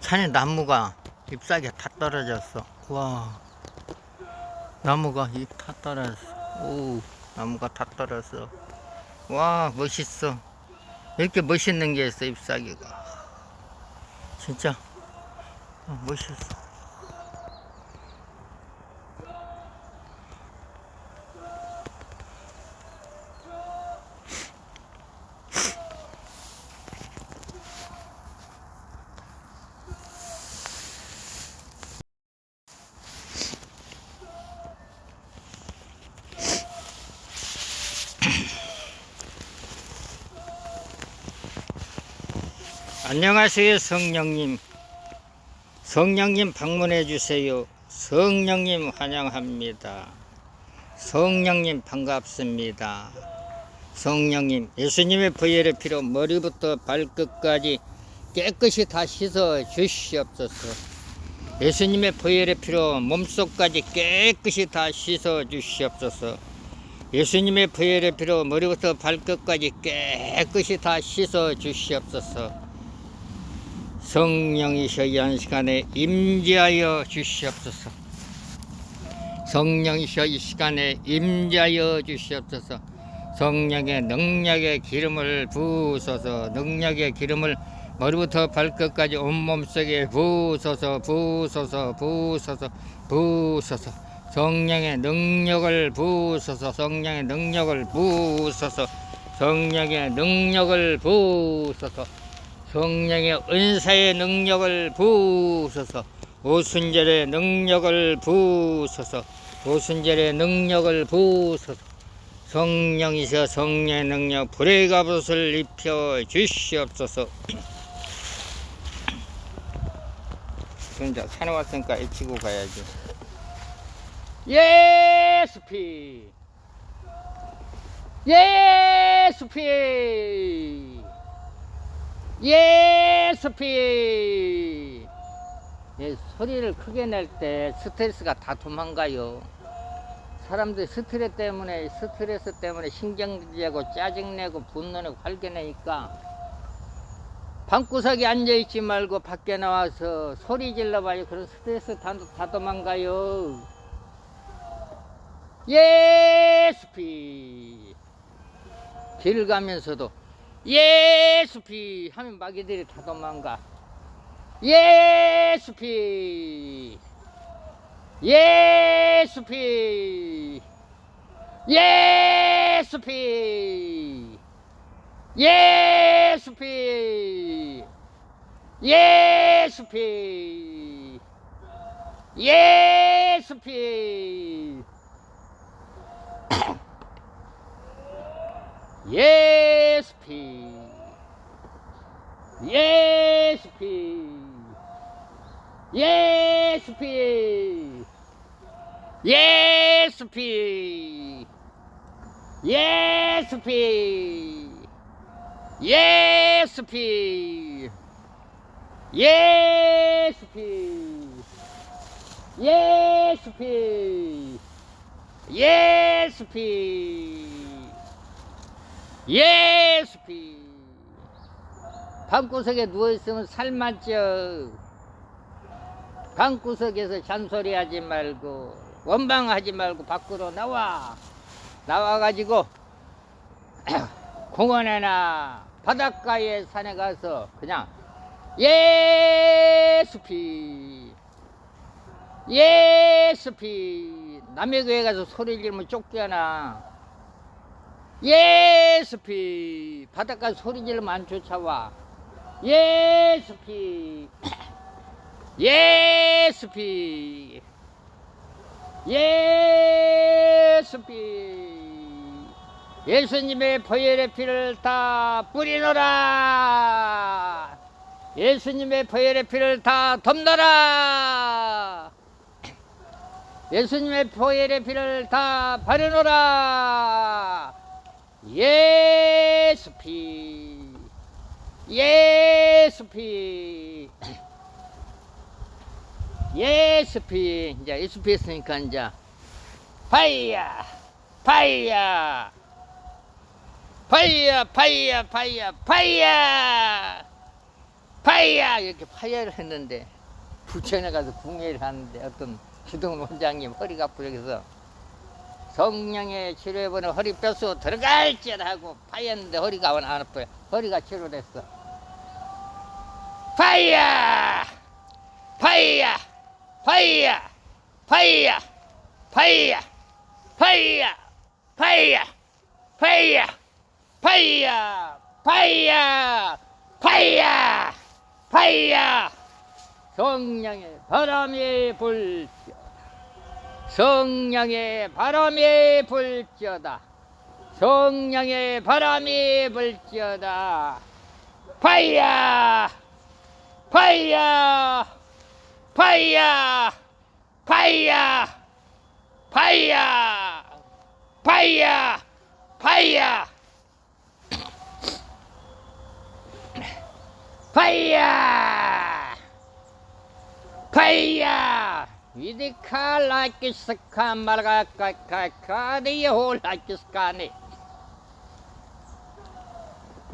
산에 나무가 잎사귀가 다 떨어졌어. 와. 나무가 잎 다 떨어졌어. 오, 나무가 다 떨어졌어. 와, 멋있어. 이렇게 멋있는 게 있어, 잎사귀가. 진짜. 어, 멋있어. 안녕하세요, 성령님. 성령님 방문해 주세요. 성령님 환영합니다. 성령님 반갑습니다. 성령님, 예수님의 부혈의 피로 머리부터 발끝까지 깨끗이 다 씻어 주시옵소서. 예수님의 부혈의 피로 몸속까지 깨끗이 다 씻어 주시옵소서. 예수님의 부혈의 피로 머리부터 발끝까지 깨끗이 다 씻어 주시옵소서. 성령이셔 이한 시간에 임재하여 주시옵소서. 성령이셔 이 시간에 임재하여 주시옵소서. 성령의 능력의 기름을 부으소서. 능력의 기름을 머리부터 발끝까지 온몸 속에 부으소서. 부으소서. 부으소서. 부으소서. 성령의 능력을 부으소서. 성령의 능력을 부으소서. 성령의 능력을 부으소서. 성령의 은사의 능력을 부으소서. 오순절의 능력을 부으소서. 오순절의 능력을 부으소서. 성령이셔 성령의 능력 불의 갑옷을 입혀 주시옵소서. 산에 왔으니까 애치고 가야지 예수피! 예수피 예수피 예, 소리를 크게 낼 때 스트레스가 다 도망가요. 사람들이 스트레스 때문에 스트레스 때문에 신경질내고 짜증내고 분노내고 활겨내니까 방구석에 앉아 있지 말고 밖에 나와서 소리 질러봐요. 그런 스트레스 다, 다 도망가요. 예수피 길 가면서도 예수피. 하면 마귀들이 다 도망가. 예수피. 예수피. 예수피. 예수피. 예수피. 예수피 Yes, P. Yes, P. Yes, P. Yes, P. Yes, P. Yes, P. Yes, P. Yes, P. Yes, P. 예수피. 방구석에 누워있으면 살맞죠. 방구석에서 잔소리하지 말고 원망하지 말고 밖으로 나와. 나와가지고 공원에나 바닷가에 산에 가서 그냥 예수피. 예수피. 남의 교회 가서 소리 지르면 쫓겨나 예수피 바닷가 소리 안 쫓아와 예수피 예수피 예수피. 예수님의 보혈의 피를 다 뿌리노라. 예수님의 보혈의 피를 다 덮노라. 예수님의 보혈의 피를 다 바르노라 예수피. 예수피. 예수피. 이제 예수피 했으니까 이제 파이야 파이야 파이야 파이야 파이야 파이야 파이야 이렇게 파이야를 했는데 부천에 가서 궁예를 하는데 어떤 주동 원장님 허리가 아프여서 성령의 치료해보는 허리 뼈수 들어갈지라 하고 파이였는데 허리가 안 아파요 허리가 치료됐어 파이야 파이야 파이야 파이야 파이야 파이야 파이야 파이야 파이야 파이야 파이야 파이야 성령의 바람이 불지어다 성령의 바람이 불지어다. 성령의 바람이 불지어다. 파이야 파이야 파이야 파이야 파이야 파이야 파이야 파이야 파이야 ये दिखा लाइक सखा मरगा कखा खा दिए हो लाइक ने।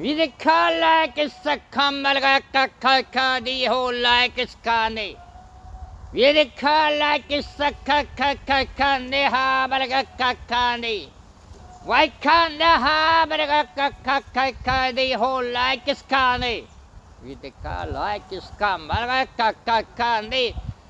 ये दिखा लाइक सखा मरगा कखा खा दिए हो लाइक ने। ये दिखा लाइक सखा ख ख ख नेहा मरगा कखा ने। वाई खा नेहा मरगा कखा ख खा दिए हो लाइक ने। ये दिखा लाइक मरगा कखा ने।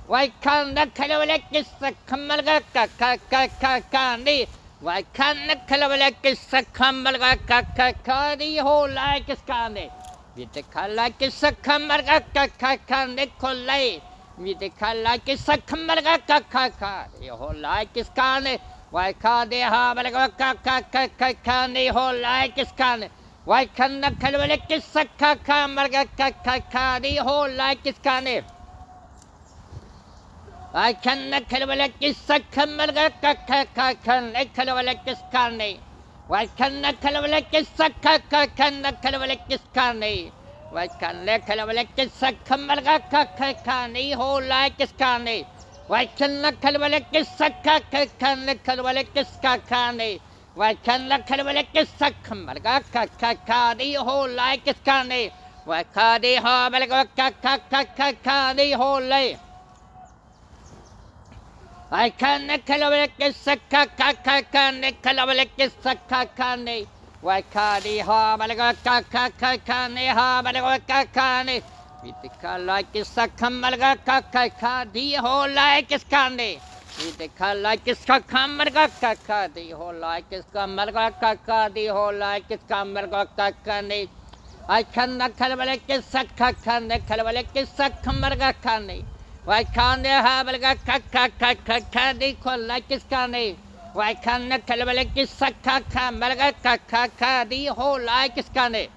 Vaikanda kalabalakis kamalgaka kakakakandi. Vaikanda kalabalakis kamalgaka kakadi ho laikis kandi. Vite kalakis kamalgaka kakandi kolai. a kalakis kamalgaka kakadi ho laikis kandi. Vaikandi ha malgaka kakakakandi ho laikis kandi. Vaikanda kalabalakis kamalgaka Whole like laikis kandi. अखन न खलवले किस अखन मरगर कख खन न खलवले किस खान नहीं वखन न खलवले किस अख खन न खलवले किस खान नहीं वखन न खलवले किस अखन मरगर कख खान नहीं हो लाए किस खान नहीं वखन न खलवले किस अख खन न खलवले किस का खान नहीं वखन न खलवले किस अख मरगर कख खान नहीं हो लाए किस खान नहीं वखा दे हो मरगर कख खन नहीं हो लाए I can't nickel over a kiss, a cock, a cock, a nickel over a kiss, a cock, a nay. Why can't he Waikane a little kaka kane kalaweke saka kane Waikari ha malago kaka kane ha malago kane I like saka a kaka kadi ho like skane I like saka a kaka di ho like cock, malago kaka di ho like saka malago a ne Aikana kalaweke saka a kalaweke saka malago kane Why can't they have like a ka ka ka ka ka they call like this candy? Why can't they tell like this ka ka ka malaga ka ka ka whole like this candy?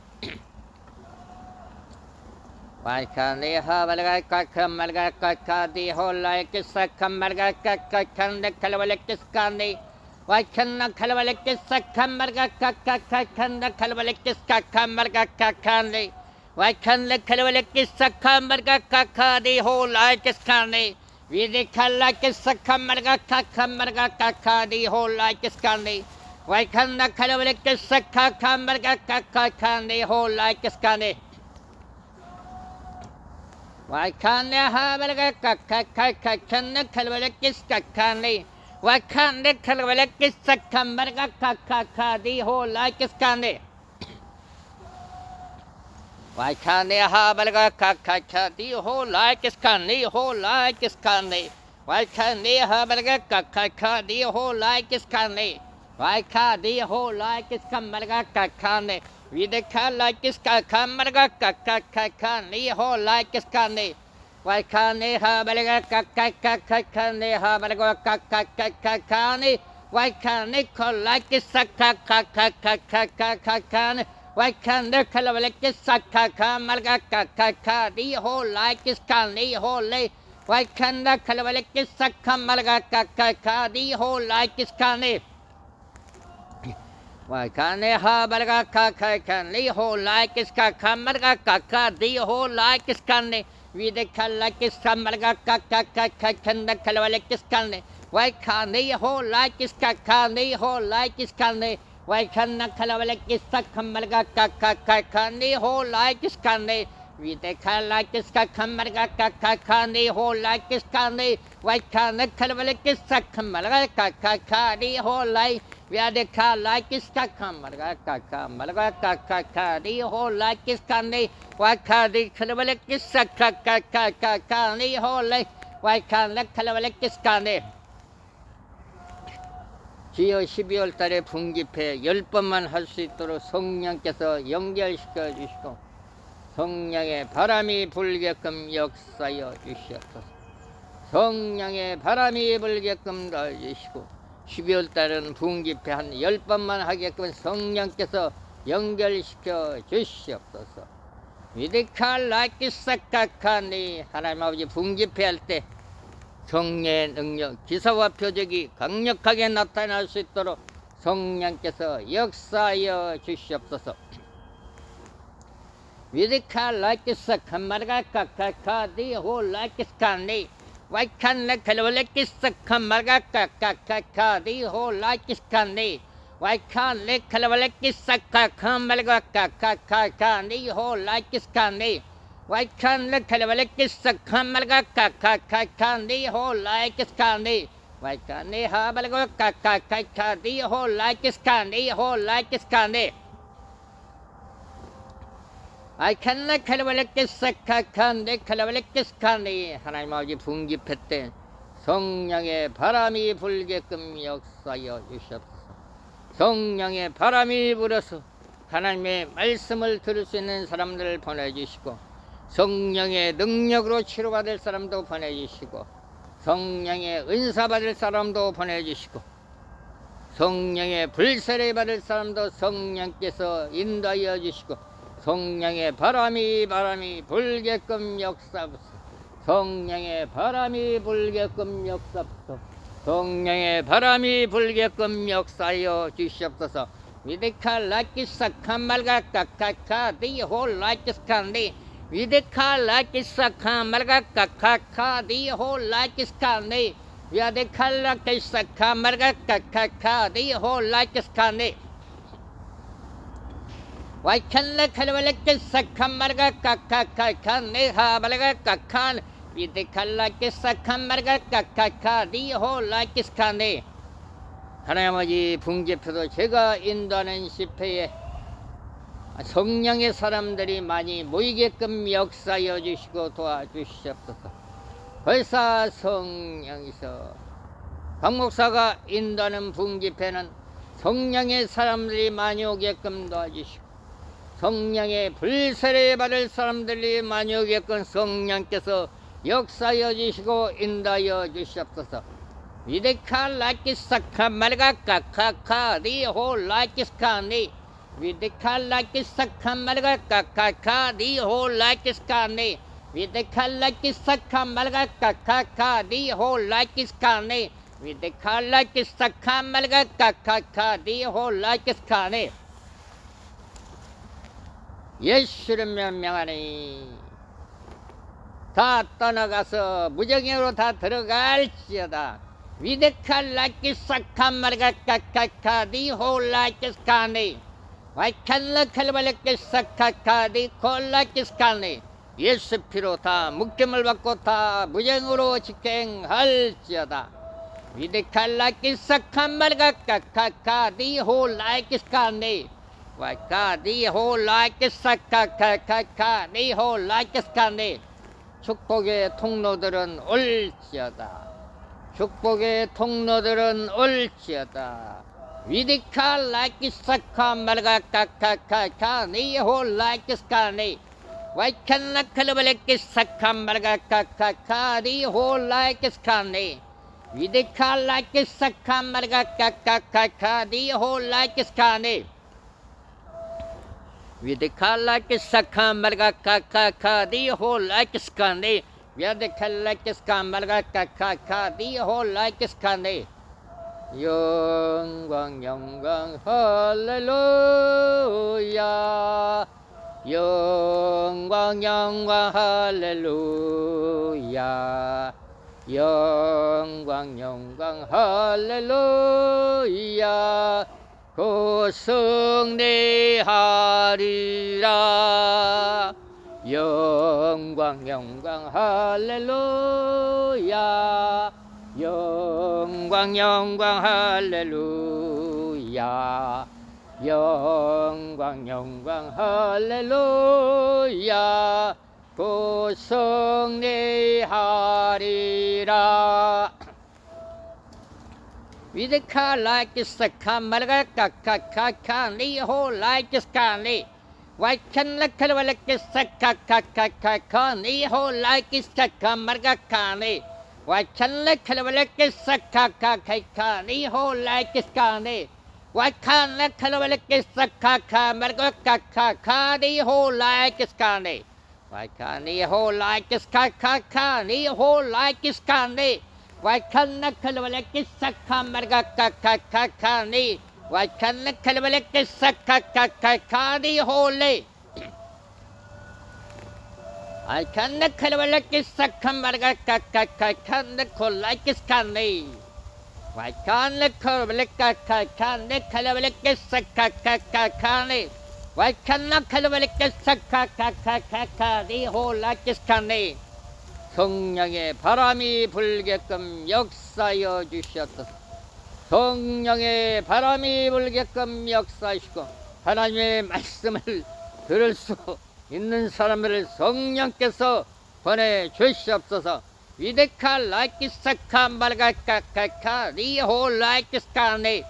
Why can't they have like a ka ka malaga ka whole like this ka ka malaga ka ka can they tell like this candy? Why can't they tell like this ka ka malaga ka ka ka can they tell like this ka ka malaga ka candy? vaikkan lekkelvelekkissä kammarka kakkadi hoolaikeskani. Viidikallakissakkammarka kakkammarka kakkadi hoolaikeskani. vaikkan lekkelvelekkissä kakkammarka kakkakani hoolaikeskani. vaikkan haammarka kakkakakkanne kelvelekkiskakkanni. vaikkan lekkelvelekkissä kammarka kakkakadi hoolaikeskani. वाइखा नेहा बलगा खा खा खा दी हो लाय किसका नहीं हो लाय किसका नहीं वाइखा नेहा बलगा खा खा खा दी हो लाय किसका नहीं वाइखा दी हो लाय किसका मलगा का खा नहीं विदखा लाय किसका खा मलगा का खा खा खा नहीं हो लाय किसका नहीं वाइखा नेहा बलगा का खा खा खा खा नेहा बलगा का खा खा खा खा नहीं वाइखा नहीं खो किसका खा खा खा खा खा खा खा नहीं Waikander Kalavalekis Sakaka Malgaka Kaka the whole like is Kali Holy Waikander Kalavalekis Saka Malgaka Kaka the whole like is Kali Waikane ha Malga Kaka Kali whole like is Kaka Malga Kaka the whole like is Kali Vide Kalakis Malga Kaka Kaka Kanda Kalavalekis Kali Waikane whole like is Kaka the whole like is Kali वैखन नखल वले किस्सा खम्बर का कखा खखानी हो लाए किसका नहीं वी देखा ला किसका खम्बर का कखा खानी हो लाए किसका नहीं वैखा नखल वले किस्सा खम्बर का कखा खानी हो लाए व्या देखा ला किसका खम्बर का कखा मलगा कखा खानी हो लाए किसका नहीं वखा दिखल वले किस्सा खखा खखा खानी हो लाए वैखा नखल वले किसका नहीं 니 지어 12월 달에 분기패 10번만 할 수 있도록 성령께서 연결시켜 주시고 성령의 바람이 불게끔 역사여 주시옵소서. 성령의 바람이 불게끔 넣어주시고 12월 달은 분기패 한 10번만 하게끔 성령께서 연결시켜 주시옵소서. 위디칼 라키사카카니 하나님 아버지 분기패 할 때 성령의 능력, 기사와 표적이 강력하게 나타날 수 있도록 성령께서 역사하여 주시옵소서. 위드카 라키스 칸마르가 카 카카디 호 라키스카니 와이칸 레칼레키스 칸마르가 카 카카디 호 라키스카니 와이칸 레칼레키스 카카마르가 카 카카니 호 라키스카니 와이칸 레칼레키스 칸마르가 카카카니 호 라키스카니 와이칸 하발가 카카카디 호 라키스카니 호 라키스카니 아이 칸나 칼발레키스카칸데 칼발레키스카니 하나님 아버지 분기패 때 성령의 바람이 불게끔 역사여 주시옵소서. 성령의 바람이 불어서 하나님의 말씀을 들을 수 있는 사람들을 보내주시고 성령의 능력으로 치료받을 사람도 보내주시고 성령의 은사 받을 사람도 보내주시고 성령의 불세례 받을 사람도 성령께서 인도하여 주시고 성령의 바람이 바람이 불게끔 역사부터 성령의 바람이 불게끔 역사부터 성령의 바람이 불게끔 역사하여 주시옵소서. 위데카 라키사 칸말가 카카카 디호 라키스칸디 라키스칸디 위데카 라키사 칸말가 카카카 디호 라키스칸디 와이칸라 칼발레케 사칸마르가 카카카카 네하 발레가 카칸 비데칼라케 사칸마르가 카카카 니호 라키스카네 하나님 아버지 붕괴표도 제가 인도하는 집회에 성령의 사람들이 많이 모이게끔 역사여 주시고 도와주시옵소서 벌써 성령이서 박 목사가 인도하는 붕괴표는 성령의 사람들이 많이 오게끔 도와주시고 성령의 불세례 받을 사람들이 많이 오게끔 성령께서 역사여 주시고 인도하여 주시옵소서. 위데카 라키스카 말가 카 카카 리호 라키스카니 위데카 라키스카 말가 카카카 리호 라키스카니 위데카 라키스카 말가 카카카 리호 라키스카니 위데카 라키스카 말가 카카카 리호 라키스카니 예수를 명명하니 다 떠나가서 무정행으로 다 들어갈지어다 위데칼 라키사카 마르가 카카카디 홀라키스카니 와이칸라 칼발라키사카카디 콜라키스카니 예수 피로 다 묵gem을 받고 다 무정으로 직행할지어다. 위데칼 라키사카 마르가 카카카디 홀라키스카니 와카디 홀라키사카카카카니 홀라키스카니 축복의 통로들은 올지어다. 축복의 통로들은 올지어다 Vidikka laikissakka malgakkakkakka niiho laikiskani. Vaikkanna kalvalekissakka malgakkakka niiho laikiskani. Vidikka laikissakka malgakkakkakka niiho laikiskani. Vidikka laikissakka malgakkakka niiho laikiskani. Vidikka laikissakka malgakkakka niiho laikiskani. 영광 영광 할렐루야. 영광 영광 할렐루야. 영광 영광 할렐루야. 고승리하리라. 영광 영광 할렐루야 영광 영광 할렐루야 영광 영광 할렐루야 고성리하리라 위드카 라이크 스카 말가 카카카카 니호 라이크 스카니 वह छल्ले खलबले के सखा खा खै खानी हो लाए किसका ने वह खाने खलबले के सखा खा मेरे को खा खानी हो लाए किसका ने वह खानी हो लाए किसका खा खानी हो लाए किसका ने वह खन खलबले के सखा मेरे का खा खा खानी? वह खन खलबले के सखा खा खा खानी हो ले 니호 라이크 스카니 와이칸 니호 라이크 스카 카카 니호 라이크 스카니 Vaikanna kalvalekki sakka marga kakka kakani. Vaikanna kalvalekki sakka kakka kani hole. Vaikanna kalvalekki sakka marga kakka kakani kollaki skani. Vaikanna kalvalekka kakani kalvalekki sakka kakka kani. Vaikanna kalvalekki sakka kakka kakani holaki skani. 성령의 바람이 불게끔 역사여 주시옵소서. 성령의 바람이 불게끔 역사하시고 하나님의 말씀을 들을 수 있는 사람들을 성령께서 보내 주시옵소서. 위데카 라이키스카 말가카카카 리호 라이키스카네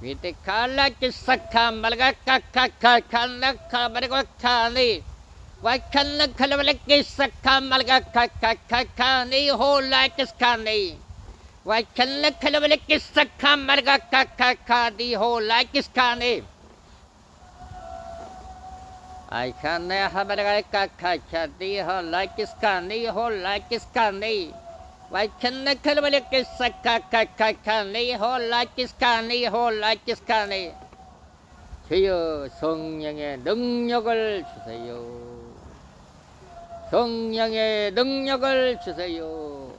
위데카 라이키스카 말가카카카카 나카 말가카네 Vaikanna kalvalekki sakka malga kaka kaka ni ho laikis kani. Vaikanna kalvalekki sakka malga kaka kaka ni ho laikis kani. Aikana hamalga kaka kaka ni ho laikis kani ho laikis kani. Vaikanna kalvalekki sakka kaka kaka ni ho laikis kani ho laikis kani. 주여 성령의 능력을 주세요. 성령의 능력을 주세요.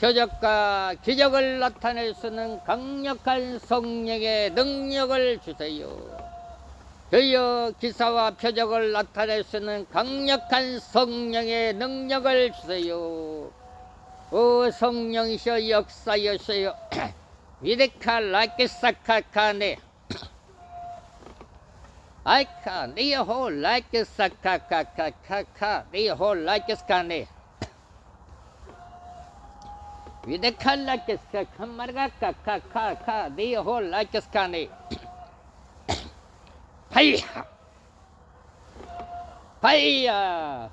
표적과 기적을 나타낼 수 있는 강력한 성령의 능력을 주세요. 주여 기사와 표적을 나타낼 수 있는 강력한 성령의 능력을 주세요. 오 성령이셔 역사여세요. 위데카 라이케사카카네 아이카 니호 라이케사카카카카카 니호 라이케스카네 위데카 라이케스카카 마르가카카카카 니호 라이케스카네 파이야. 파이야.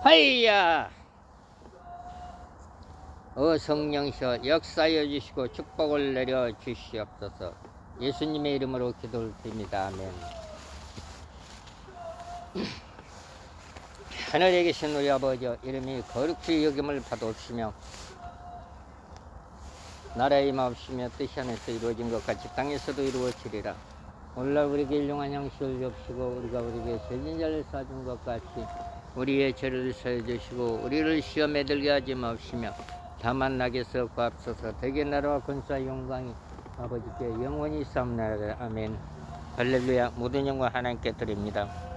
파이야. 어 성령이여 역사여 주시고 축복을 내려 주시옵소서. 예수님의 이름으로 기도를 드립니다. 아멘. 하늘에 계신 우리 아버지 이름이 거룩히 여김을 받으시며 나라의 마옵시며 뜻이 하늘에서 이루어진 것 같이 땅에서도 이루어지리라. 오늘날 우리에게 일용한 양식을 줍시고 우리가 우리에게 죄진 자를 싸준 것 같이 우리의 죄를 사해 주시고 우리를 시험에 들게 하지 마옵시며 다만 낙에서 구합소서 대개 나라와 권수와 영광이 아버지께 영원히 싸움나라 아멘. 할렐루야. 모든 영광 하나님께 드립니다